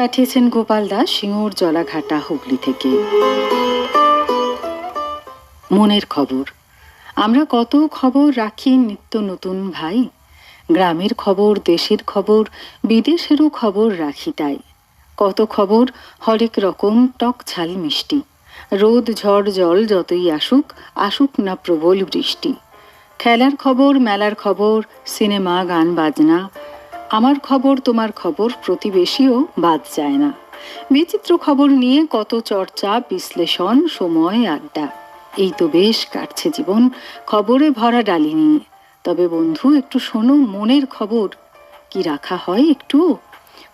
পাঠিয়েছেন গোপাল দাস সিঙ্গুর জলাঘাটা হুগলি থেকে। মনের খবর। আমরা কত খবর রাখি নিত্য নতুন ভাই? গ্রামের খবর, দেশের খবর, বিদেশেরও খবর রাখি তাই। কত খবর, হরেক রকম টক ঝাল মিষ্টি। রোদ, ঝড়, জল যতই আসুক আসুক না প্রবল বৃষ্টি। খেলার খবর, মেলার খবর, সিনেমা, গান, বাজনা আমার খবর তোমার খবর প্রতিবেশীও বাদ যায় না। বিচিত্র খবর নিয়ে কত চর্চা, বিশ্লেষণ, সময়, আড্ডা। এই তো বেশ কাটছে জীবন, খবরে ভরা ডালি নিয়ে। তবে বন্ধু, একটু শোনো, মনের খবর কি রাখা হয় একটু?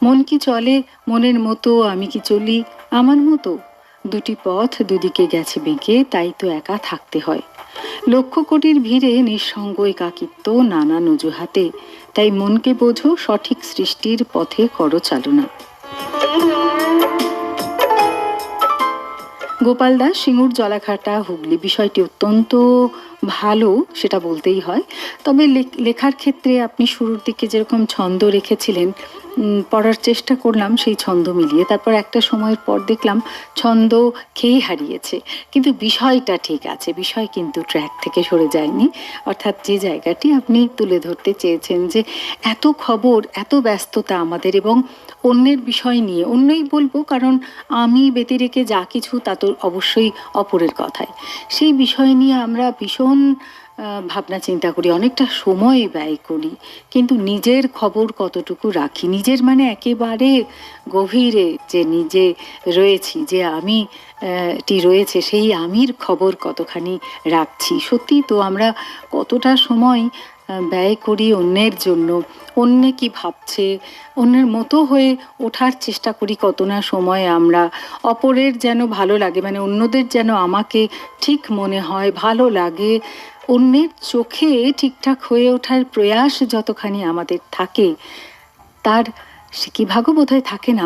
মন কি চলে, মনের মতো আমি কি চলি? আমার মতো। দুটি পথ দুদিকে গেছে বেঁকে, তাই তো একা থাকতে হয়। লক্ষ কোটির ভিড়ে নিঃসঙ্গ একাকিত্ব নানান অজুহাতে তাই মনকে বোঝো সঠিক সৃষ্টির পথে করো চালনা গোপাল দাস, সিঙ্গুর, জলাঘাটা, হুগলি। বিষয়টি অত্যন্ত ভালো সেটা বলতেই হয়। তবে লেখ- লেখার ক্ষেত্রে আপনি শুরুর দিকে যেরকম ছন্দ রেখেছিলেন পড়ার চেষ্টা করলাম সেই ছন্দ মিলিয়ে। তারপর একটা সময়ের পর দেখলাম ছন্দ খেয়ে হারিয়েছে। কিন্তু বিষয়টা ঠিক আছে, বিষয় কিন্তু ট্র্যাক থেকে সরে যায়নি। অর্থাৎ যে জায়গাটি আপনি তুলে ধরতে চেয়েছেন যে এত খবর, এত ব্যস্ততা আমাদের এবং অন্যের বিষয় নিয়ে। অন্যই বলব কারণ আমি ব্যতিরেকে যা কিছু তা তো অবশ্যই অপরের কথায়। সেই বিষয় নিয়ে আমরা ভীষণ own ভাবনা চিন্তা করি, অনেকটা সময় ব্যয় করি। কিন্তু নিজের খবর কতটুকু রাখি? নিজের মানে একেবারে গভীরে যে নিজে রয়েছি, যে আমি টি রয়েছে, সেই আমির খবর কতখানি রাখছি? সত্যি তো আমরা কতটা সময় ব্যয় করি অন্যের জন্য। অন্যে কি ভাবছে? অন্যের মতো হয়ে ওঠার চেষ্টা করি কত না সময় আমরা। অপরের যেন ভালো লাগে মানে অন্যদের যেন আমাকে ঠিক মনে হয়, ভালো লাগে। অন্যের চোখে ঠিকঠাক হয়ে ওঠার প্রয়াস যতখানি আমাদের থাকে, তার সে কি ভাগও বোধহয় থাকে না।